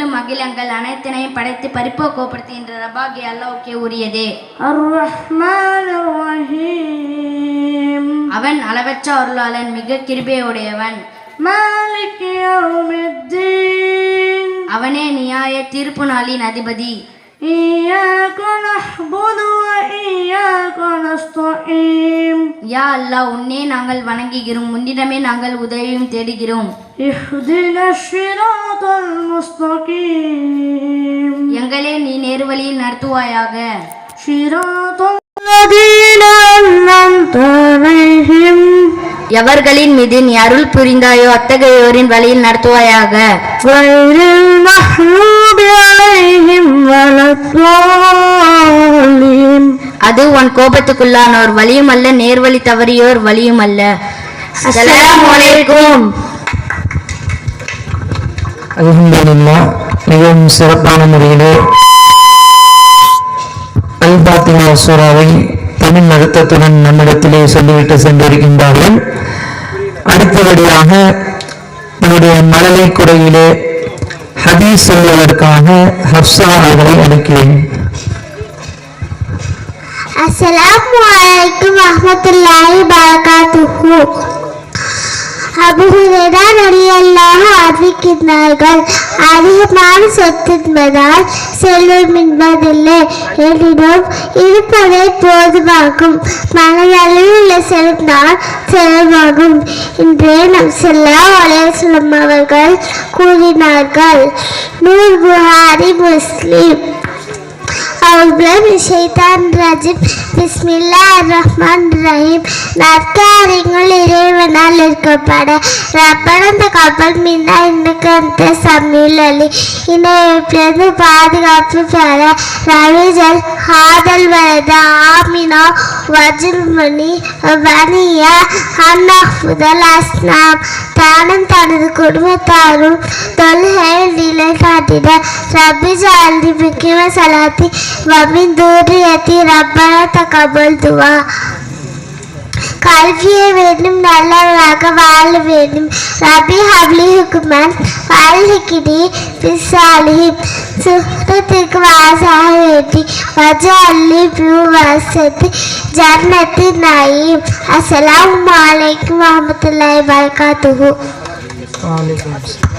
விண்களும் அகிலங்கள் அனைத்தினையும் படைத்து பரிப்போக்கப்படுத்து என்ற ரபாகி அல்லாவுக்கே உரியது. அவன் அளவற்ற அருளாளன் மிக கிருபையுடையவன். அவனே நியாய தீர்ப்பு நாளின் அதிபதி. إياك نعبد وإياك نستعين யா அல்லாஹ் உன்னே நாங்கள் வணங்குகிறோம் முன்னிடமே நாங்கள் உதவியும் தேடுகிறோம் اهدنا الصراط المستقيم எங்களே நீ நேர்வழியில் நடத்துவாயாக صراط الذين أنعمت عليهم எவர்களின் மீது நீ அருள் புரிந்தாயோ அத்தகையோரின் வழியில் நடத்துவாயாக? அது உன் கோபத்துக்குள்ளானோர் வழியும் அல்ல நேர்வழி தவறியோர் வழியும் அல்ல மிகவும் சிறப்பான முறையிலே அல் பாத்திமா சூறாவை தமிழ் அர்த்தத்துடன் நம்மிடத்திலே சொல்லிவிட்டு சென்றிருக்கின்றார்கள். அடுத்தபடியாக நம்முடைய மழலை குறையிலே ஹதீஸ் சொல்வதற்காக ஹப்சா அவர்களை அழைக்கிறேன். அஸ்ஸலாமு அலைக்கும் வரஹ்மத்துல்லாஹி பரகாத்துஹு அபு ஹுரைரா ரலியல்லாஹு அறிவிக்கின்றார்கள் அதிகமான சொத்து என்பதால் செல்வம் என்பதில்லை. எனினும் இருப்பதே போதுமாகும். மனதளவில் உள்ள செல்வம்தான் செலவாகும் இன்றே நம் செல்லா அலையம் அவர்கள் கூறினார்கள். நூல் புகாரி முஸ்லீம். أعوذ بالله من الشيطان الرجيم بسم الله الرحمن الرحيم நற்காரியங்கள் இறைவனால் இருக்கப்பட ரப்பனந்த கப்பல் மீனா இன்னைக்கு அந்த சமையல் அலி இணையப்பிலிருந்து பாதுகாப்பு பெற ரவிஜல் ஹாதல் வயது ஆமினா வஜ்ரமணி வனியா அண்ணா முதல் அஸ்லாம் தானும் தனது குடும்பத்தாரும் தொல்கையில் நிலை காட்டிட ரப்பி ஜாலி முக்கிய சலாத்தி ومن ذريتي ربنا تقبل دعاء قال فيه بينهم نالا وراك وعلى بينهم ربي حبلي حكما فالحكني في الصالحين سورتك وعساهيتي وجعل لي بواسطة جنة النعيم السلام عليكم ورحمة الله وبركاته وعليكم السلام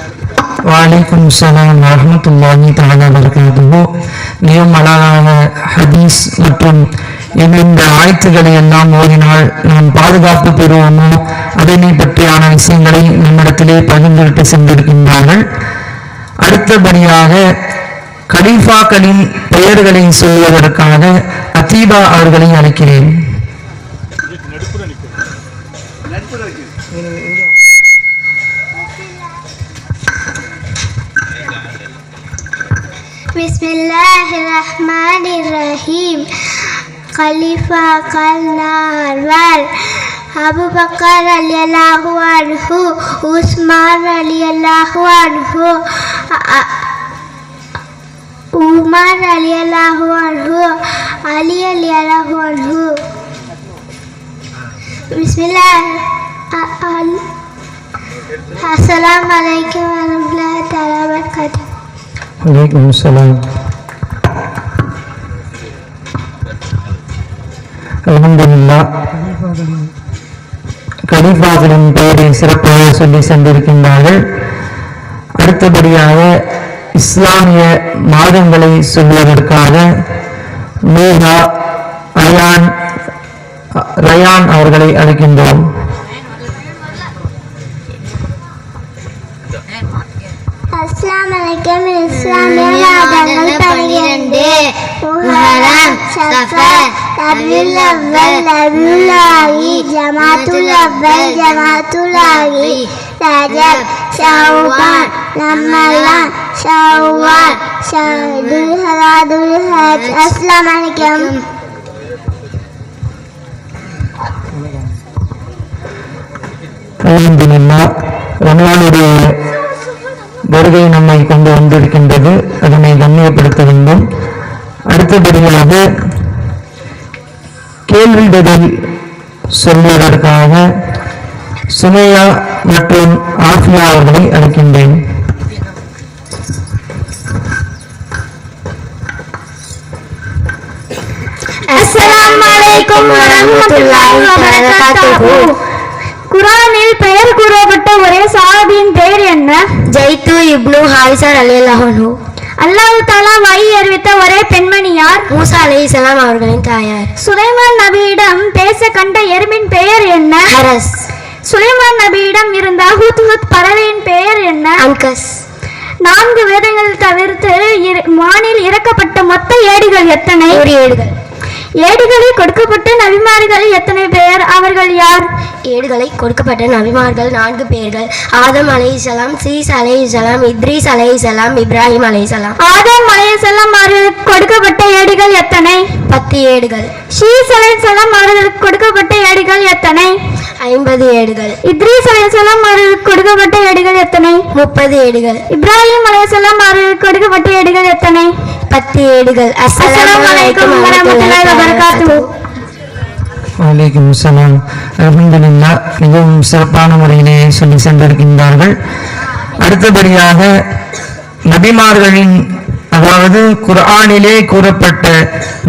வலைக்கும் சலாம் வரமத்துல்லாஹி தாலா வபரகாத்துஹு மிகவும் அழகான ஹதீஸ் மற்றும் இந்த ஆயத்துக்களை எல்லாம் ஓதினால் நாம் பாதுகாப்பு பெறுவோமோ அதனை பற்றியான விஷயங்களை நம்மிடத்திலே பகிர்ந்துவிட்டு சென்றிருக்கின்றார்கள் அடுத்தபடியாக கலீஃபாக்களின் பெயர்களை சொல்வதற்காக அத்தீபா அவர்களை அழைக்கிறேன் بسم الله الرحمن الرحيم. خليفة قلنا عمر أبو بكر رضي الله عنه عثمان رضي الله عنه عمر رضي الله عنه علي رضي الله عنه. بسم الله. السلام عليكم ورحمة الله تعالى وبركاته. வலைக்கும் சலாம் அல்ஹம்துலில்லா கலீஃபாக்களின் பெயரை சிறப்பாக சொல்லி சென்றிருக்கின்றார்கள் அடுத்தபடியாக இஸ்லாமிய மாதங்களை சொல்வதற்காக மீகா அயான் ரயான் அவர்களை அழைக்கின்றோம் சஃபர் ரபியுல் அவ்வல் ரபியுல் ஜமாத்துல் அவ்வல் ஜமாத்துல் ரஜப் ஷவுபான் ரமலான் ஷவ்வால் ஷதுல் ஹராதுல் அஸ்லாம் வலைக்கம் ரமலானுடைய வருகை நம்மை கொண்டு வந்திருக்கின்றது. அதனை கண்ணியப்படுத்த வேண்டும். அடுத்தபடியாக கேள்வி சொல்வதற்காக சுமையா மற்றும் ஆஃபியா அவர்களை அழைக்கின்றேன். குரானில் பெயர் கூறப்பட்ட ஒரே சாதியின் பெயர் என்ன? ஜெய்து இப்னு ஹாரிசர் அலி அல்லாஹ் தாலா வழி அறிவித்த ஒரே பெண்மணி யார்? மூசா அலைஹிஸ்ஸலாம் அவர்களின் தாயார். சுலைமான் நபியிடம் பேச கண்ட எறும்பின் பெயர் என்ன? ஹரஸ். சுலைமான் நபியிடம் இருந்த ஹுத் பறவையின் பெயர் என்ன? அன்கஸ் நான்கு வேதங்கள் தவிர்த்து வானில் இறக்கப்பட்ட மொத்த ஏடுகள் எத்தனை? நூறு ஏடுகள். ஏடுகளில் கொடுக்கப்பட்ட நபிமார்கள் எத்தனை பேர்? அவர்கள் யார்? ஏடுகளை கொடுக்கப்பட்ட நபிமார்கள் நான்கு பேர்கள். ஆதம் அலைஹிஸ்ஸலாம் சீஸ் அலைஹிஸ்ஸலாம் இத்ரீஸ் அலைஹிஸ்ஸலாம் இப்ராஹிம் அலைஹிஸ்ஸலாம். ஆதம் அலைஹிஸ்ஸலாம் அவர்களுக்கு கொடுக்கப்பட்ட ஏடுகள் எத்தனை? பத்து ஏடுகள். ஷீஸ் அலைஹிஸ்ஸலாம் அவர்களுக்கு கொடுக்கப்பட்ட ஏடுகள் எத்தனை? ஐம்பது ஏடுகள். இத்ரீஸ் அலைஹிஸ்ஸலாம் அவர்களுக்கு கொடுக்கப்பட்ட ஏடுகள் எத்தனை? முப்பது ஏடுகள். இப்ராஹிம் அலைஹிஸ்ஸலாம் அவர்களுக்கு கொடுக்கப்பட்ட ஏடுகள் எத்தனை? பத்து ஏடுகள். அஸ்ஸலாமு அலைக்கும் வரஹ்மத்துல்லாஹி வபரகாத்துஹு. வலைக்கும் சலாம். அலமதுல்லா மிகவும் சிறப்பான முறையிலே சொல்லி சென்றிருக்கின்றார்கள். அடுத்தபடியாக நபிமார்களின் அதாவது குர்ஆனிலே கூறப்பட்ட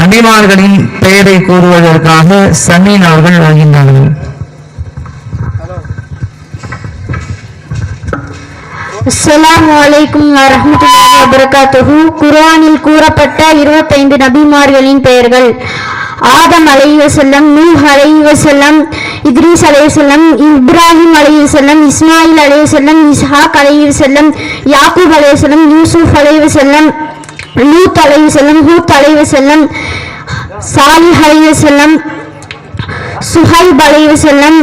நபிமார்களின் பெயரை கூறுவதற்காக சமீன் அவர்கள் வருகின்றார்கள். அஸ்ஸலாமு அலைக்கும் வரஹ்மத்துல்லாஹி வபரகாத்துஹு. குர்ஆனில் கூறப்பட்ட 25 நபிமார்களின் பெயர்கள். ஆதம் அலைஹிவஸல்லம் நூஹ் அலைஹிவஸல்லம் இத்ரீஸ் அலைஹிவஸல்லம் இப்ராஹிம் அலைஹிவஸல்லம் இஸ்மாயில் அலைஹிவஸல்லம் இஸ்ஹாக் அலைஹிவஸல்லம் யாக்கூப் அலைஹிவஸல்லம் யூசுப் அலைஹிவஸல்லம் லூத் அலைஹிவஸல்லம் ஹூத் அலைஹிவஸல்லம் சாலிஹ் அலைஹிவஸல்லம் சுஹைப் அலைஹிவஸல்லம்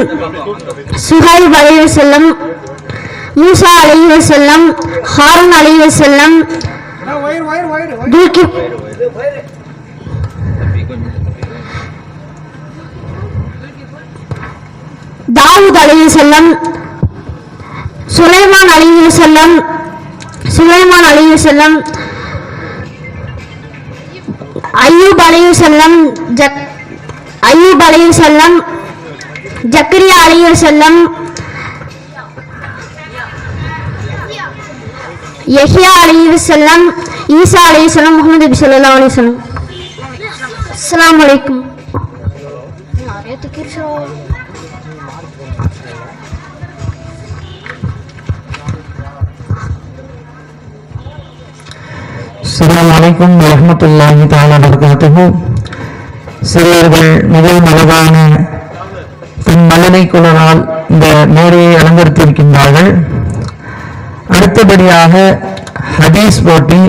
சுஹைப் அலைஹிவஸல்லம் மூசா அலைஹி வஸல்லம் ஹாரூன் அலைஹி தாவூத் அலி செல்லம் சுலைமான் அலைஹி செல்லம் சுலைமான் அலைஹி செல்லம் ஐயூப் அலைஹி செல்லம் ஜக் ஐயூப் அலைஹி செல்லம் ஜக்கரியா அலைஹி வஸல்லம் யஹ்யா செல்லம் ஈசா அலைஹிஸ்ஸலாம் முஹம்மது நபி ஸல்லல்லாஹு அலைஹி வஸல்லம். அஸ்ஸலாமு அலைக்கும். அஸ்லாம் வலைக்கும் வரமத்துல்லாஹி தாலா வபரகாத்துஹு. சிறியர்கள் மிகவும் அழகான தன் மலனை குழலால் இந்த மேடையை அலங்கரித்திருக்கின்றார்கள். அடுத்தபடியாக ஹதீஸ் போட்டி.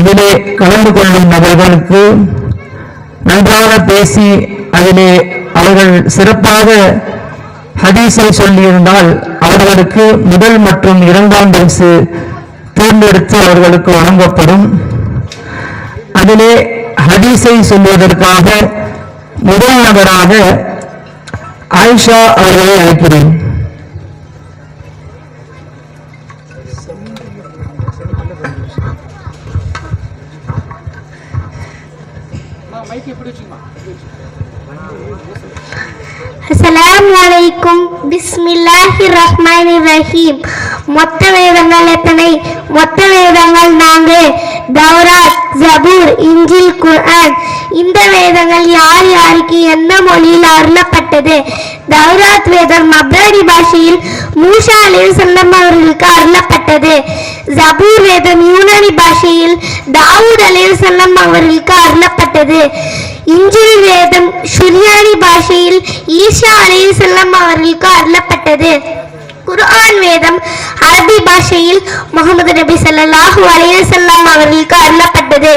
இதிலே கலந்து கொள்ளும் நபர்களுக்கு நன்றாக பேசி அதிலே அவர்கள் சிறப்பாக ஹதீஸை சொல்லியிருந்தால் அவர்களுக்கு முதல் மற்றும் இரண்டாம் பரிசு தேர்ந்தெடுத்து அவர்களுக்கு வழங்கப்படும். அதிலே ஹதீஸை சொல்வதற்காக முதல் நபராக ஆயிஷா அவர்களை அழைக்கிறேன். அஸ்ஸலாமு வலைக்கும் பிஸ்மில்லாஹி ரஹ்மானிர் ரஹீம் மொத்த வேதங்கள் எத்தனை? மொத்த வேதங்கள் நான்கு. தௌராத் ஜபூர் இஞ்சில் குர்ஆன். இந்த வேதங்கள் யார் யாருக்கு எந்த மொழியில் அருளப்பட்டது? தௌராத் வேதம் மப்ரரி பாஷையில் மூஷா அலைஹிஸ்ஸலாம் அவர்களுக்கு அருளப்பட்டது. ஜபூர் வேதம் யூனானி பாஷையில் தாவூத் அலைஹிஸ்ஸலாம் அவர்களுக்கு அருளப்பட்டது. இஞ்சில் வேதம் பாஷையில் ஈஷா அலைஹிஸ்ஸலாம் அவர்களுக்கு அருளப்பட்டது. குர்ஆன் வேதம் அரபி பாஷையில் முகமது நபி சல்லாஹூ அலைஹி செல்லம் அவர்களுக்கு அருளப்பட்டது.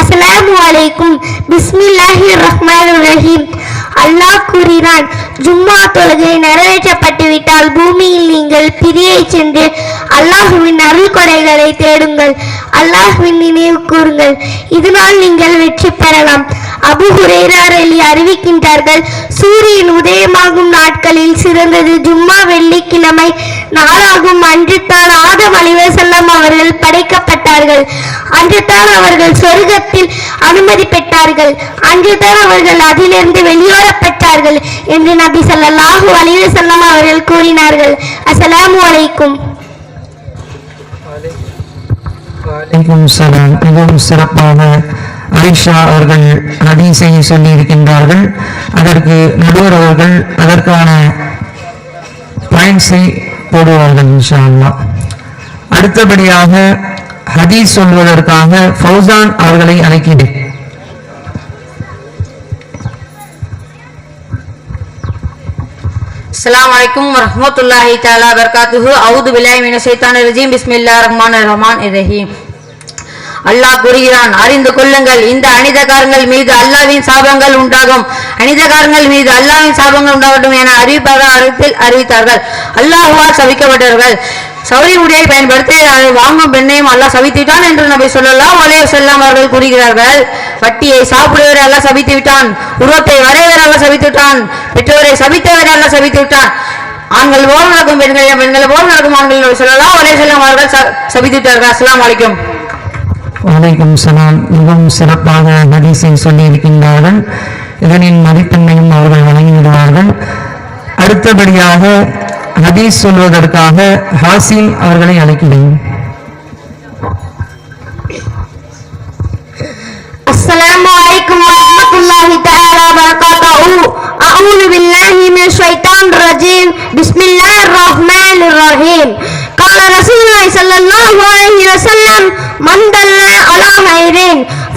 அஸ்ஸலாமு அலைக்கும். பிஸ்மில்லாஹி ரஹ்மான் ரஹீம் அல்லாஹ் கூறினான் ஜும்மா தொழுகை நிறைவேற்றப்பட்டுவிட்டால் பூமியில் நீங்கள் பிரியை சென்று அல்லாஹுவின் அருள் கொடைகளை தேடுங்கள். அல்லாஹுவின் நினைவு கூறுங்கள். இதனால் நீங்கள் வெற்றி பெறலாம். அபு ஹுரைரார் அலி அறிவிக்கின்றார்கள் சூரியன் உதயமாகும் நாட்களில் சிறந்தது. ஜும்மா வெள்ளிக்கிழமை நாளாகும். அன்றுத்தான் ஆதம் அலிவசல்லம் அவர்கள் படைக்கப்பட்டார்கள். அன்றுதான் அவர்கள் சொர்க்கத்தில் அனுமதி பெற்றார்கள். அன்றுதான் அவர்கள் அதிலிருந்து வெளியேறப்பட்டார்கள் என்று நபி சல்லாஹூ அலிவசல்லம் அவர்கள் கூறினார்கள். அஸ்லாம் வலைக்கும் வலைக்கும் சலாம். மிகவும் சிறப்பான ஆயிஷா அவர்கள் ஹதீஸை சொல்லியிருக்கின்றார்கள். அதற்கு நடுவர் அவர்கள் அதற்கான பாயிண்ட்ஸை போடுவார்கள் இன்ஷா அல்லாஹ் அடுத்தபடியாக ஹதீஸ் சொல்வதற்காக ஃபௌசான் அவர்களை அழைக்கிறேன் அஸ்ஸலாமு வலைக்கும் வரமத்துல்லாஹி தாலா வபரகாத்துஹு. அவுது பில்லாஹி மினஷ் ஷைத்தானிர் ரஜீம். பிஸ்மில்லா ரஹ்மான் ரஹ்மான் ரஹீம் அல்லாஹ் கூறுகிறான் அறிந்து கொள்ளுங்கள். இந்த அனிதகாரங்கள் மீது அல்லாஹ்வின் சாபங்கள் உண்டாகும். அனிதகாரங்கள் மீது அல்லாஹ்வின் சாபங்கள் உண்டாகட்டும் என அறிவிப்பாக அறிவிப்பில் அறிவித்தார்கள். அல்லாஹுவால் சபிக்கப்பட்டவர்கள் சௌரி முடியை பயன்படுத்தி அதை வாங்கும் பெண்ணையும் அல்லாஹ் சபித்துவிட்டான் என்று நபி சொல்லலாம் ஒலைய செல்லாம் அவர்கள் கூறுகிறார்கள். வட்டியை சாப்பிடுவரை அல்லாஹ் சபித்து விட்டான் உருவத்தை வரைவர் அல்லாஹ் சபித்து விட்டான் பெற்றோரை சபித்தவரை அல்லாஹ் சபித்து விட்டான் ஆண்கள் போல் நடக்கும் பெண்கள் பெண்கள் போல் நடக்கும் ஆண்கள் சொல்லலாம் ஒலைய செல்லாம் அவர்கள் சபித்து விட்டார்கள் அஸ்லாம் வலைக்கும் வலைக்கும் சலாம் மிகவும் சிறப்பாக ஹதீஸை சொல்லியிருக்கின்றார்கள் இதனின் மதிப்பெண்ணையும் அவர்கள் வழங்கிவிடுவார்கள் அடுத்தபடியாக ஹதீஸ் சொல்வதற்காக ஹாசிம் அவர்களை அழைக்கிறேன் السلام عليكم ورحمة الله تعالى وبركاته أعوذ بالله من الشيطان الرجيم بسم الله الرحمن الرحيم قال رسول الله صلى الله عليه وسلم من دل على خير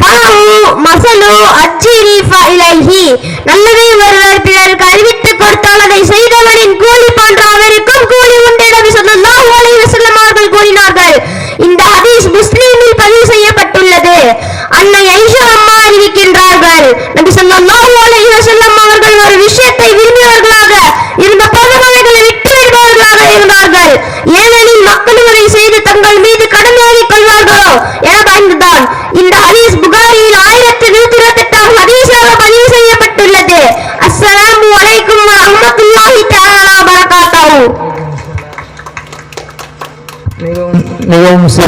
فله مثل أجر فإليه நல்லதை ஒருவர் பிறருக்கு அறிவித்துக் கொடுத்தால் அதை செய்தவனின் கூலி போன்ற அவருக்கும் கூலி உண்டு நபி ஸல்லல்லாஹு அலைஹி வஸல்லம் அவர்கள் கூறினார்கள் இந்த ஹதீஸ் முஸ்லிமில் பதிவு செய்யப்பட்டுள்ளது அன்னை ஐஷா அம்மா அறிவிக்கின்றார்கள் நபி ஸல்லல்லாஹு அலைஹி வஸல்லம்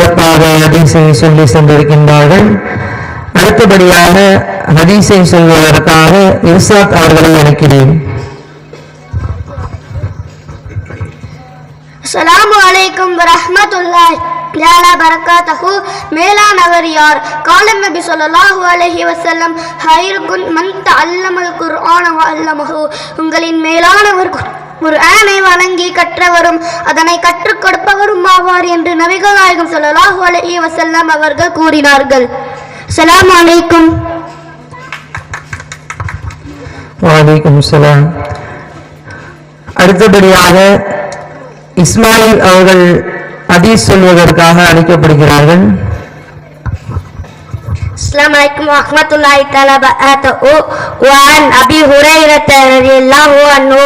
சிறப்பாக ஹதீஸை சொல்லி சென்றிருக்கின்றார்கள். அடுத்தபடியாக ஹதீஸை சொல்வதற்காக இர்சாத் அவர்களை அழைக்கிறேன். அஸ்ஸலாமு அலைக்கும் வரமத்துல்லாய் மேலானவர் யார்? காலம் நபி ஸல்லல்லாஹு அலைஹி வஸல்லம் ஹைருக்குன் மன் தஅல்லமல் குர்ஆன அல்லமஹு உங்களின் மேலானவர் குர்ஆனை வணங்கி கற்றவரும் அதனை கற்றுக் கொடுப்பவரும் ஆவார் என்று நபிகள் நாயகம் ஸல்லல்லாஹு அலைஹி அவர்கள் கூறினார்கள். சலாம் அலைக்கும். வலைக்கும் சலாம் அடுத்தபடியாக இஸ்மாயில் அவர்கள் அதீஸ் சொல்வதற்காக அழைக்கப்படுகிறார்கள். السلام عليكم ورحمة الله تعالى وبركاته وعن أبي هريرة رضي الله عنه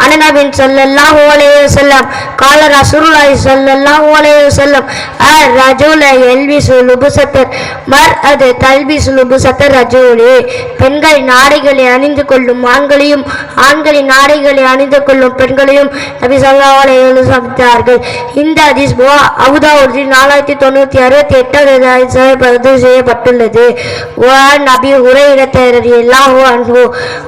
عن النبي صلى الله عليه وسلم قال رسول الله صلى الله عليه وسلم الرجل يلبس لبسة المرأة تلبس لبسة الرجل பெண்கள் நாடைகளை அணிந்து கொள்ளும் ஆண்களையும் ஆண்களின் நாடைகளை அணிந்து கொள்ளும் பெண்களையும் நபி ஸல்லல்லாஹு அலைஹி வஸல்லம் சபித்தார்கள் இந்த ஹதீஸ் அபுதாவுதில் நாலாயிரத்தி தொண்ணூற்றி அறுபத்தி எட்டாவது பதிவு செய்யப்பட்டுள்ளது وعن أبي هريرة رضي الله عنه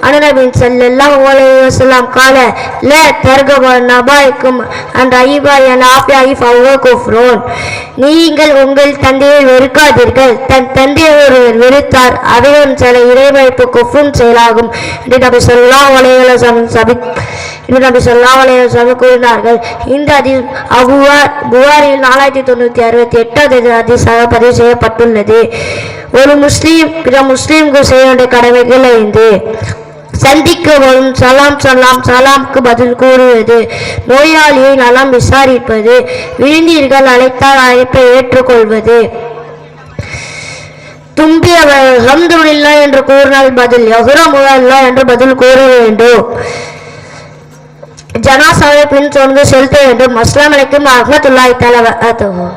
عن النبي صلى الله عليه وسلم قال لا ترغبوا عن آبائكم عن رأيباء عن آبائي فهو كفر நீங்கள் உங்கள் தந்தையை வெறுக்காதீர்கள் தன் தந்தையை ஒருவர் வெறுத்தார் அதுவும் சில இறைவைப்பு குஃபும் செயலாகும் என்று நபி ஸல்லல்லாஹு அலைஹி வஸல்லம் சபி என்று நபி ஸல்லல்லாஹு அலைஹி கூறினார்கள். இந்த ஹதீஸ் அபுவார் புகாரில் நாலாயிரத்தி தொண்ணூற்றி அறுபத்தி எட்டாவது அதிசாக பதிவு செய்யப்பட்டுள்ளது. ஒரு முஸ்லீம் பிற முஸ்லீம்க்கு செய்ய வேண்டிய கடமைகள் ஐந்து. சந்திக்க வரும் சலாம் சலாம் சலாம்க்கு பதில் கூறுவது. நோயாளியை நலம் விசாரிப்பது. விருந்தீர்கள் அழைத்தால் அழைப்பை ஏற்றுக்கொள்வது. தும்பியவர் ஹம்துல்லா என்று கூறினால் பதில் யஹ்ரமுல்லா என்று பதில் கூற வேண்டும். ஜனாசாவை பின் தொடர்ந்து செலுத்த வேண்டும். அஸ்லாம் தஆலா வபரகாத்துஹு.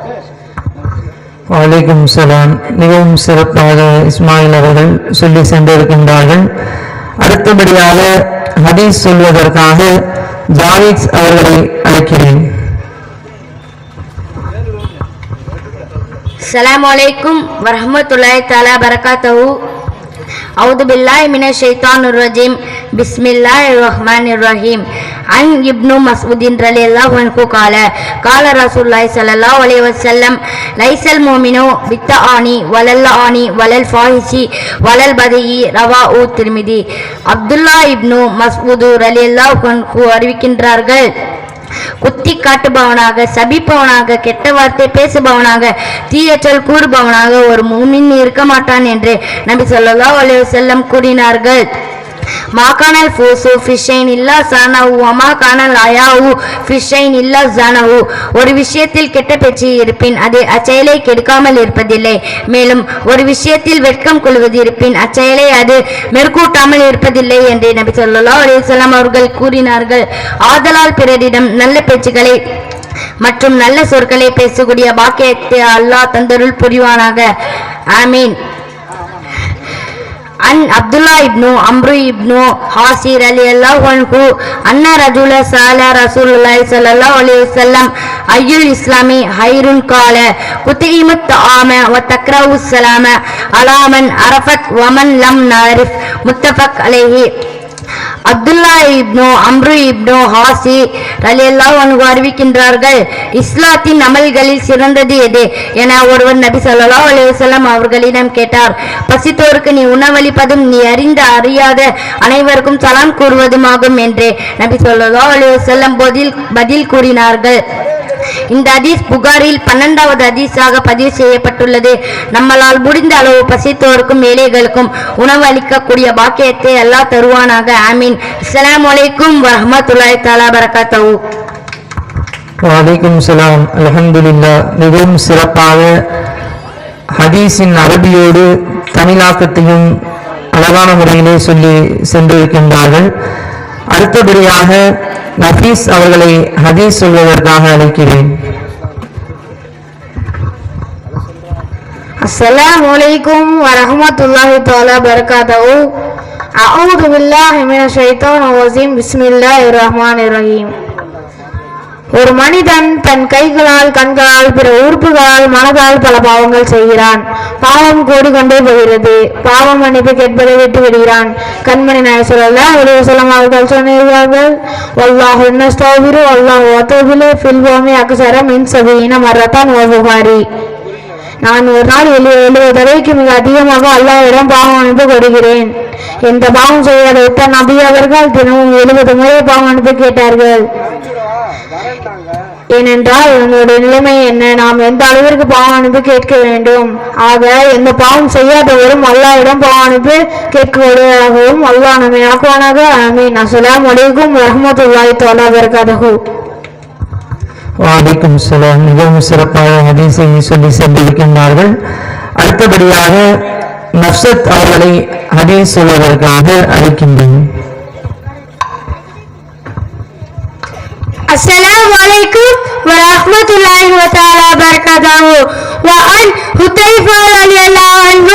வலைக்கும் சலாம். மிகவும் சிறப்பாக இஸ்மாயில் அவர்கள் சொல்லி சென்றிருக்கின்றார்கள். அடுத்தபடியாக ஹதீஸ் சொல்வதற்காக ஜாவித் அவர்களை அழைக்கிறேன். அஸ்ஸலாமு அலைக்கும் வரஹ்மத்துல்லாஹி தஆலா பரகாத்தஹு أعوذ بالله من الشيطان الرجيم بسم الله الرحمن الرحيم عن ابن مسعود رضي الله عنه قال قال رسول الله صلى الله عليه وسلم ليس المؤمن بالتعاني ولا اللعان ولا الفاحش ولا البذيء رواه الترمذي அப்துல்லா இப்னு மஸ்ஊது ரலியல்லாஹு அன்ஹு அறிவிக்கின்றார்கள் குத்தி காட்டுபவனாக சபிப்பவனாக கெட்ட வார்த்தை பேசுபவனாக தீயற்றல் கூறுபவனாக ஒரு மூமின் இருக்க மாட்டான் என்று நபி ஸல்லல்லாஹு அலைஹி செல்லம் கூறினார்கள். மாகாணல் ஃபூசு ஃபிஷைன் இல்லா சனவு அமாகாணல் அயாவு ஃபிஷைன் இல்லா ஜானவு ஒரு விஷயத்தில் கெட்ட பேச்சு இருப்பின் அது அச்செயலை கெடுக்காமல் இருப்பதில்லை. மேலும் ஒரு விஷயத்தில் வெட்கம் கொள்வது இருப்பின் அச்செயலை அது மெருக்கூட்டாமல் இருப்பதில்லை என்று நபி ஸல்லல்லாஹு அலிசல்லாம் அவர்கள் கூறினார்கள். ஆதலால் பிறரிடம் நல்ல பேச்சுகளை மற்றும் நல்ல சொற்களை பேசக்கூடிய பாக்கியத்தை அல்லாஹ் தந்தருள் புரிவானாக. ஆமீன். عن عبد الله بن عمرو بن حاسي رضي الله عنه أن رجل سأل رسول الله صلى الله عليه وسلم أي الإسلام خير قال تطعم الطعام وتكره السلام على من عرفك ومن لم نعرف متفق عليه அப்துல்லா இப்னு அம்ரு இப்னு ஹாசி ரலியல்லாஹு உனக்கு அறிவிக்கின்றார்கள் இஸ்லாத்தின் அமல்களில் சிறந்தது எது என ஒருவர் நபி சொல்லலா அலுவலம் அவர்களிடம் கேட்டார். பசித்தோருக்கு நீ உணவளிப்பதும் நீ அறிந்த அறியாத அனைவருக்கும் சலாம் கூறுவதுமாகும் என்று நபி சொல்லலா அலுவலம் வஸல்லம் பதில் பதில் கூறினார்கள். இந்த அதீஸ் புகாரில் பன்னெண்டாவது அதீஸாக பதிவு செய்யப்பட்டுள்ளது. நம்மளால் முடிந்த அளவு பசித்தோருக்கும் ஏழைகளுக்கும் உணவு அளிக்கக்கூடிய பாக்கியத்தை அல்லாஹ் தருவானாக. ஆமீன். அஸ்லாம் வலைக்கும் வரமத்துல்லாய் தாலா பரகாத்தவு வலைக்கும் சலாம். அலமதுல்லா மிகவும் சிறப்பாக ஹதீஸின் அரபியோடு தமிழாக்கத்தையும் அழகான முறையிலே சொல்லி சென்றிருக்கின்றார்கள். அடுத்தபடியாக நஃபீஸ் அவர்களை ஹதீஸ் சொல்வதற்காக அழைக்கிறேன் السلام عليكم ورحمة الله تعالى وبركاته أعوذ بالله من الشيطان الرجيم بسم الله الرحمن الرحيم ஒரு மனிதன் தன் கைகளால் கண்களால் பிற உறுப்புகளால் மனதால் பல பாவங்கள் செய்கிறான். பாவம் கூடிக்கொண்டே போகிறது. பாவம் மன்னிப்பு கேட்பதை விட்டு விடுகிறான். கண்மணி நாய சொல்லல ஒரு சொல்லம் அவர்கள் சொன்னார்கள் வல்லாஹு நஸ்தோபிரு வல்லாஹு வத்தோபிலே ஃபில்வாமி அக்சரம் மின் சபீன மரத்தான் ஓபுகாரி நான் ஒரு நாள் எழு எழுபது தடவைக்கு மிக அதிகமாக அல்லாவிடம் பாவம் அனுப்பி கொடுக்கிறேன் எந்த பாவம் செய்யாத உத்த நபி அவர்கள் தினமும் எழுபது முறை பாவம் அனுப்பி கேட்டார்கள். ஏனென்றால் என்னுடைய நிலைமை என்ன? நாம் எந்த அளவிற்கு பாவம் அனுப்பி கேட்க வேண்டும்? ஆக எந்த பாவம் செய்யாதவரும் அல்லாவிடம் பாவம் அனுப்பி கேட்கக்கூடியதாகவும் அல்லா நம்மை ஆக்குவானாக. அமீன் அஸ்ஸலாமு அலைக்கும் வரஹ்மத்துல்லாஹி தஆலா வபரகாத்துஹு. வலைக்கும் சலாம். மிகவும் சிறப்பாக ஹதீஸை சொல்லி சென்றிருக்கின்றார்கள். அடுத்தபடியாக நஃப்சத் அவர்களை ஹதீஸ் சொல்வதற்காக அழைக்கின்றேன். السلام عليكم ورحمة الله وتعالى وبركاته وعن حذيفة رضي الله عنه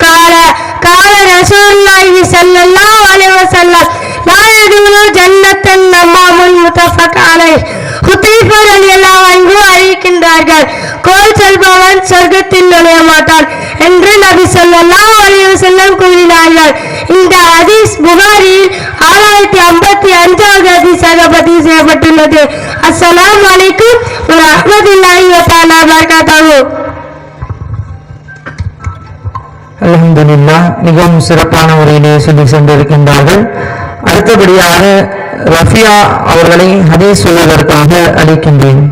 قال قال رسول الله صلى الله عليه وسلم لا يدخل جنة النمام متفق عليه ஹுதைஃபா ரலியல்லாஹு அன்ஹு அறிவிக்கின்றார்கள் கோல் செல்பவன் சொர்க்கத்தில் நுழைய மாட்டான் என்று நபி ஸல்லல்லாஹு அலைஹி வஸல்லம் கூறினார்கள் இந்த ஹதீஸ் புகாரில் ஆறாயிரத்தி ஐம்பத்தி அஞ்சாவது ஹதீஸாக பதிவு செய்யப்பட்டுள்ளது. அஸ்ஸலாமு ஒரு வரஹ்மத்துல்லாஹி வதஆலா வபரகாத்துஹு. அல்ஹம்துலில்லா மிகவும் சிறப்பான முறையிலே சொல்லி சென்றிருக்கின்றார்கள். அடுத்தபடியாக ரஃபியா அவர்களை ஹதீஸ் சொல்வதற்காக அழைக்கின்றேன்.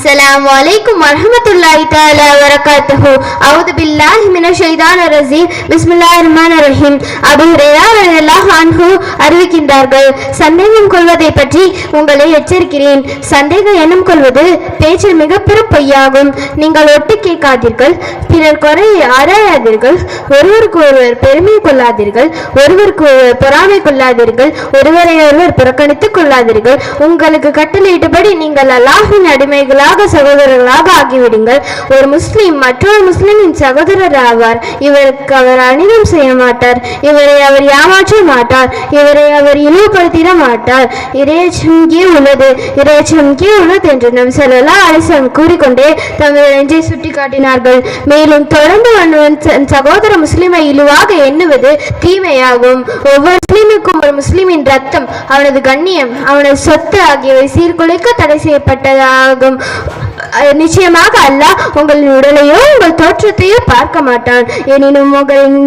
السلام عليكم ورحمة الله تعالى وبركاته أعوذ بالله من الشيطان الرجيم بسم الله الرحمن الرحيم அபு ஹுரைரா ரலியல்லாஹு அன்ஹு அறிவிக்கின்றார்கள் சந்தேகம் கொள்வதை பற்றி உங்களை எச்சரிக்கிறேன் சந்தேகம் எண்ணம் கொள்வது பேச்சில் மிக பெரும் பொய்யாகும் நீங்கள் ஒட்டு கேட்காதீர்கள் பிறர் குறை ஆராயாதீர்கள் ஒருவருக்கு ஒருவர் பெருமை கொள்ளாதீர்கள் ஒருவருக்கு ஒருவர் பொறாமை கொள்ளாதீர்கள் ஒருவரை ஒருவர் புறக்கணித்துக் கொள்ளாதீர்கள் உங்களுக்கு கட்டளையிட்டபடி நீங்கள் அல்லாஹ்வின் அடிமைகளாக சகோதரர்களாக சகோதரர்களாக ஆகிவிடுங்கள். ஒரு முஸ்லிம் மற்றொரு முஸ்லிமின் சகோதரர் ஆவார் இவருக்கு அவர் அநீதம் செய்ய மாட்டார் இவரை அவர் ஏமாற்ற மாட்டார். இவரை அவர் இழிவுபடுத்திட மாட்டார். இறையச்சம் உள்ளது. இறையச்சம் உள்ளது என்று நம் செல்லலா அலிசம் கூறிக்கொண்டே தங்கள் நெஞ்சை சுட்டி காட்டினார்கள் மேலும் தொடர்ந்து ஒருவன் சகோதர முஸ்லிமை இழிவாக எண்ணுவது தீமையாகும். ஒவ்வொரு முஸ்லிமுக்கும் ஒரு முஸ்லிமின் ரத்தம் அவனது கண்ணியம் அவனது சொத்து ஆகியவை சீர்குலைக்க தடை செய்யப்பட்டதாகும். நிச்சயமாக அல்லாஹ் உங்களின் உடலையோ உங்கள் தோற்றத்தையோ பார்க்க மாட்டான். எனினும் உங்களின்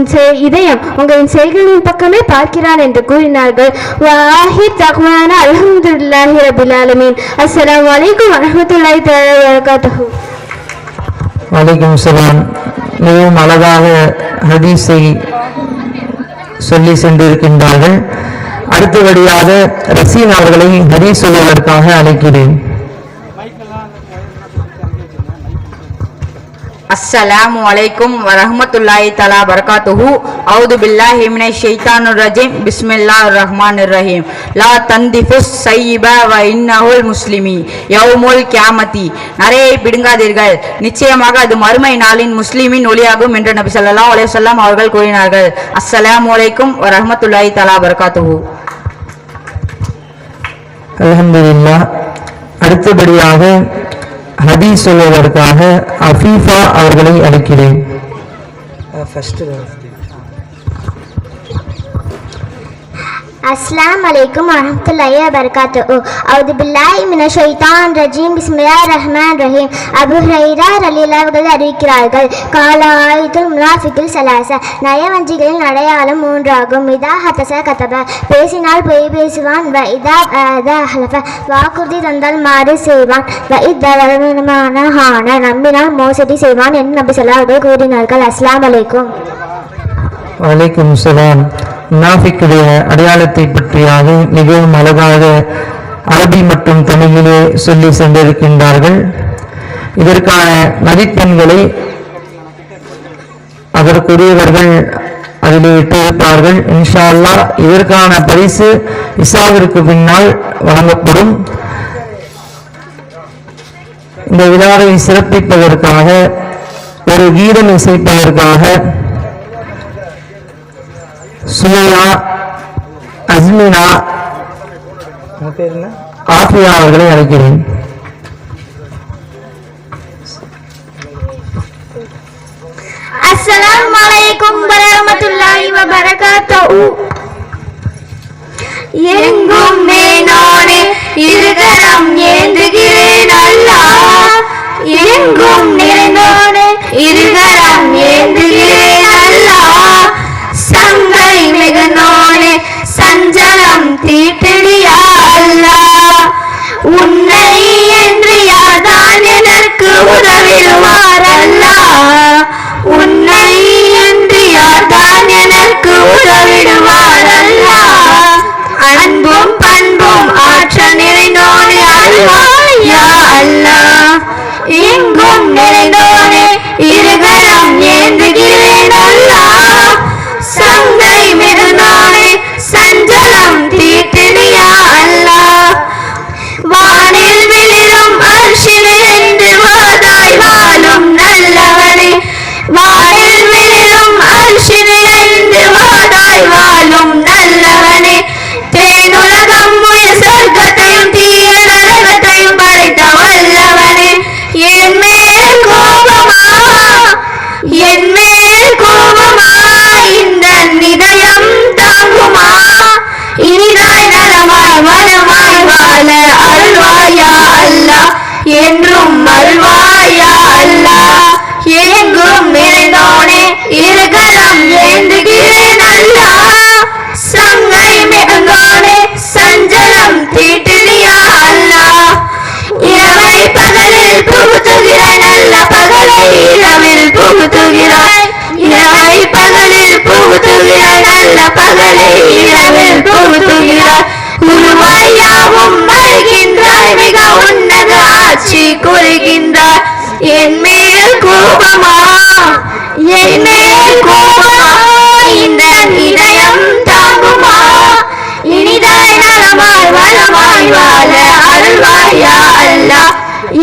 இதயம் உங்களின் செய்களின் பக்கமே பார்க்கிறான் என்று கூறினார்கள். வாஹித் தஹ்வான அலமதுல்லாஹி ரபில் ஆலமீன். அஸ்ஸலாமு அலைக்கும் வரஹ்மத்துல்லாஹி தஆலா வலைக்கும் சலாம். மிகவும் அழகாக ஹதீஸை சொல்லி சென்றிருக்கின்றார்கள். அடுத்தபடியாக ரசீன் அவர்களை ஹதீஸ் சொல்வதற்காக அழைக்கிறேன். அஸ்ஸலாமு அலைக்கும் வரஹ்மத்துல்லாஹி தலா பரகாத்துஹு அவுது பில்லாஹி மினஷ் ஷைத்தானிர் ரஜீம் பிஸ்மில்லா ரஹ்மான் ரஹீம் லா தந்திஃபுஸ் சையிப வ இன்னஹுல் முஸ்லிமி யவுமுல் கியாமதி நரையை பிடுங்காதீர்கள். நிச்சயமாக அது மறுமை நாளின் முஸ்லிமின் ஒளியாகும் என்று நபி சொல்லலாம் அலைஹி சொல்லாம் அவர்கள் கூறினார்கள். அஸ்ஸலாமு அலைக்கும் வரஹ்மத்துல்லாஹி தலா பரகாத்துஹு அலமதுல்லா அடுத்தபடியாக ஹதீஸ் சொல்வதற்காக அஃபீஃபா அவர்களை அழைக்கிறேன். Uh, ஃபஸ்ட்டு அஸ்லாம் அலைக்கும் வரஹ்மத்துல்லாஹி வபரகாத்துஹு அவுது பில்லாஹி மினஷ் ஷைத்தானிர் ரஜீம் பிஸ்மில்லாஹிர் ரஹ்மானிர் ரஹீம் அபு ஹுரைரா ரலியல்லாஹு அவர்கள் அறிவிக்கிறார்கள். கால ஆயத்துல் முனாஃபிகில் சலாச. நயவஞ்சிகளின் அடையாளம் மூன்றாகும். இதா ஹதச கதப. பேசினால் பொய் பேசுவான். வ இதா அத ஹலஃப. வாக்குறுதி தந்தால் மாறு செய்வான். வ இதமான ஹான நம்பினால் மோசடி செய்வான் என்று நபி ஸல்லல்லாஹு அலைஹி கூறினார்கள். அஸ்ஸலாமு அலைக்கும். வலைக்கும் சலாம். முனாஃபிக்குடைய அடையாளத்தை பற்றியாக மிகவும் அழகாக அரபி மற்றும் தமிழிலே சொல்லி சென்றிருக்கின்றார்கள். இதற்கான மதிப்பெண்களை அதற்குரியவர்கள் அதிலே இட்டிருப்பார்கள். இன்ஷா இதற்கான பரிசு இசாவிற்கு பின்னால் வழங்கப்படும். இந்த விழாவை சிறப்பிப்பதற்காக ஒரு கீதம் இசைப்பதற்காக சுமையா அஸ்மினா ஆஃபியா அவர்களை அழைக்கிறேன். அஸ்ஸலாமு அலைக்கும் வரஹ்மத்துல்லாஹி வபரகாத்துஹு. எங்கும் மேனானே இருகரம் ஏந்துகிறேன் அல்லாஹ். எங்கும் நிறைந்தோனே இருகரம் ஏந்துகிறேன் அல்லாஹ். சங்கை மிகுந்தோனே சஞ்சலம் தீட்டிடியா அல்லாஹ் உன்னை என்று யார்தான் எனக்கு உதவிடுவார் அல்லாஹ் உன்னை என்று யார்தான் எனக்கு உதவிடுவார் அல்லாஹ் அன்பும் பண்பும் ஆற்ற நிறைந்தோனே அல்லா? யா அல்லா இங்கும் நிறைந்தோனே இருகரம் ஏந்துகிறேன் Allah.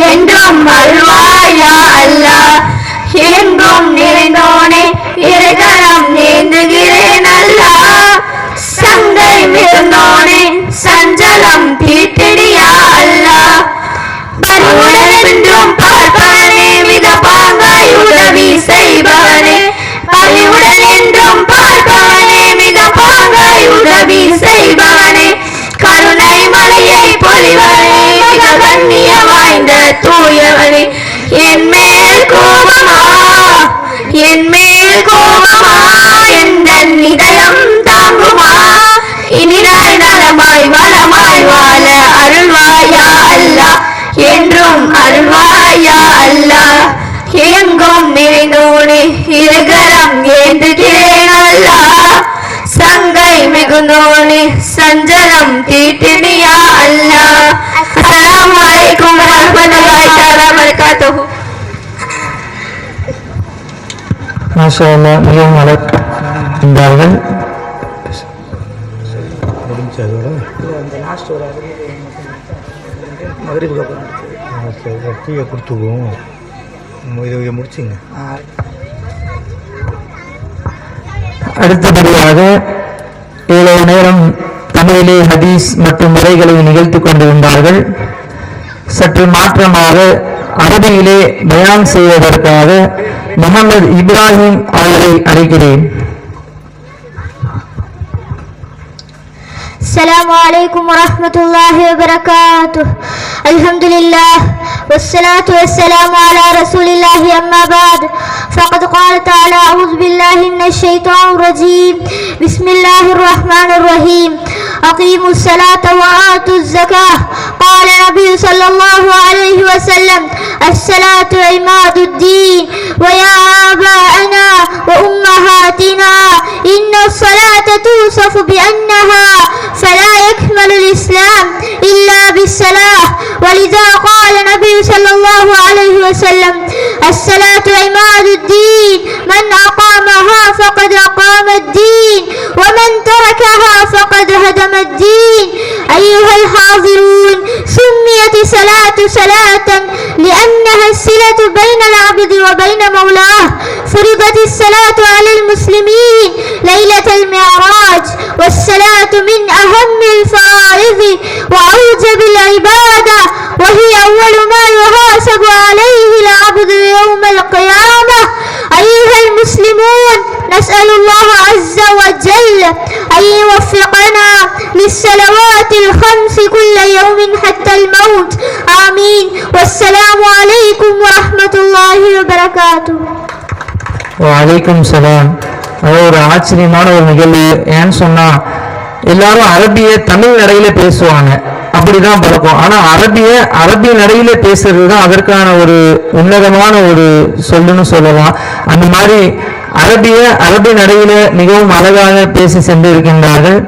என்றும் அருள்வாயா அல்லாஹ். எங்கும் நிறைந்தோனே இருகரம் நேந்துகிறேன் அல்லாஹ். சங்கை மிகுந்தோனே சஞ்சலம் தீட்டிடியா சஞ்சலம் தீட்டினியா தஆலா மாஷா அல்லா மிகவும் டீயை கொடுத்துக்குவோம் இதை இதை முடிச்சுங்க அடுத்தபடியாக இவ்வளவு நேரம் தமிழிலே ஹதீஸ் மற்றும் முறைகளை நிகழ்த்திக் கொண்டிருந்தார்கள் சற்று மாற்றமாக அரபியிலே பயான் செய்வதற்காக முகமது இப்ராஹிம் அவர்களை அழைக்கிறேன் السلام عليكم ورحمة الله وبركاته الحمد لله والصلاة والسلام على رسول الله أما بعد فقد قال تعالى أعوذ بالله من الشيطان الرجيم بسم الله الرحمن الرحيم أقيموا الصلاة وآتوا الزكاة. قال النبي صلى الله عليه وسلم الصلاة عماد الدين. ويا آباءنا وأمهاتنا إن الصلاة توصف بأنها فلا يكمل الإسلام إلا بالصلاة. ولذا قال النبي صلى الله عليه وسلم الصلاة عماد الدين. من أقامها فقد أقام الدين ومن تركها فقد هدم الدين. أيها الحاضرون سميت الصلاة صلاة لأنها الصلة بين العبد وبين مولاه. فرضت الصلاة على المسلمين ليلة المعراج والصلاة من أهم الفرائض وأوجب العبادة وهي أول ما يحاسب عليه العبد يوم القيامة. أيها المسلمون نسأل الله عز وجل أن يوفقنا للصلوات الخمس كل يوم حتى الموت آمين والسلام عليكم ورحمة الله وبركاته வலைக்கும் சலாம் அது ஒரு ஆச்சரியமான ஒரு நிகழ்வு ஏன்னு சொன்னா எல்லாரும் அரபிய தமிழ் நடையில பேசுவாங்க அப்படிதான் பழக்கம் ஆனா அரபிய அரபி நடையில பேசுறது தான் அதற்கான ஒரு உன்னதமான ஒரு சொல்லுன்னு சொல்லலாம் அந்த மாதிரி அரபிய அரபி நடையில மிகவும் அழகாக பேசி சென்றிருக்கின்றார்கள்.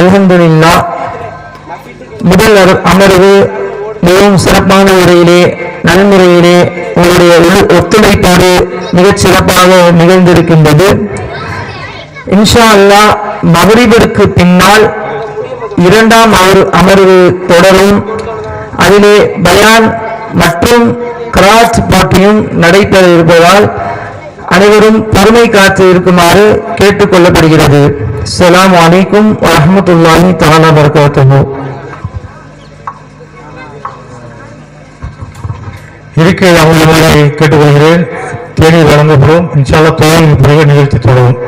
அலமதுல்லா முதல் அமர்வு மிகவும் சிறப்பான முறையிலே நல்முறையிலே உங்களுடைய ஒத்துழைப்பாடு மிகச் சிறப்பாக நிகழ்ந்திருக்கின்றது. இன்ஷா அல்லா மகரிபிற்கு பின்னால் இரண்டாம் அமர் அமர்வு தொடரும். அதிலே பயான் மற்றும் கிராஸ் போட்டியும் நடைபெற இருப்பதால் அனைவரும் பொறுமை காத்து இருக்குமாறு கேட்டுக்கொள்ளப்படுகிறது அஸ்ஸலாமு அலைக்கும் வரஹ்மத்துல்லாஹி தாலா வபரகாத்துஹு. இருக்கை அவங்களை கேட்டுக்கொள்கிறேன் தேநீர் வழங்கப்படும். இன்ஷால்லா தோழி பிறகு நிகழ்ச்சி தொடரும்.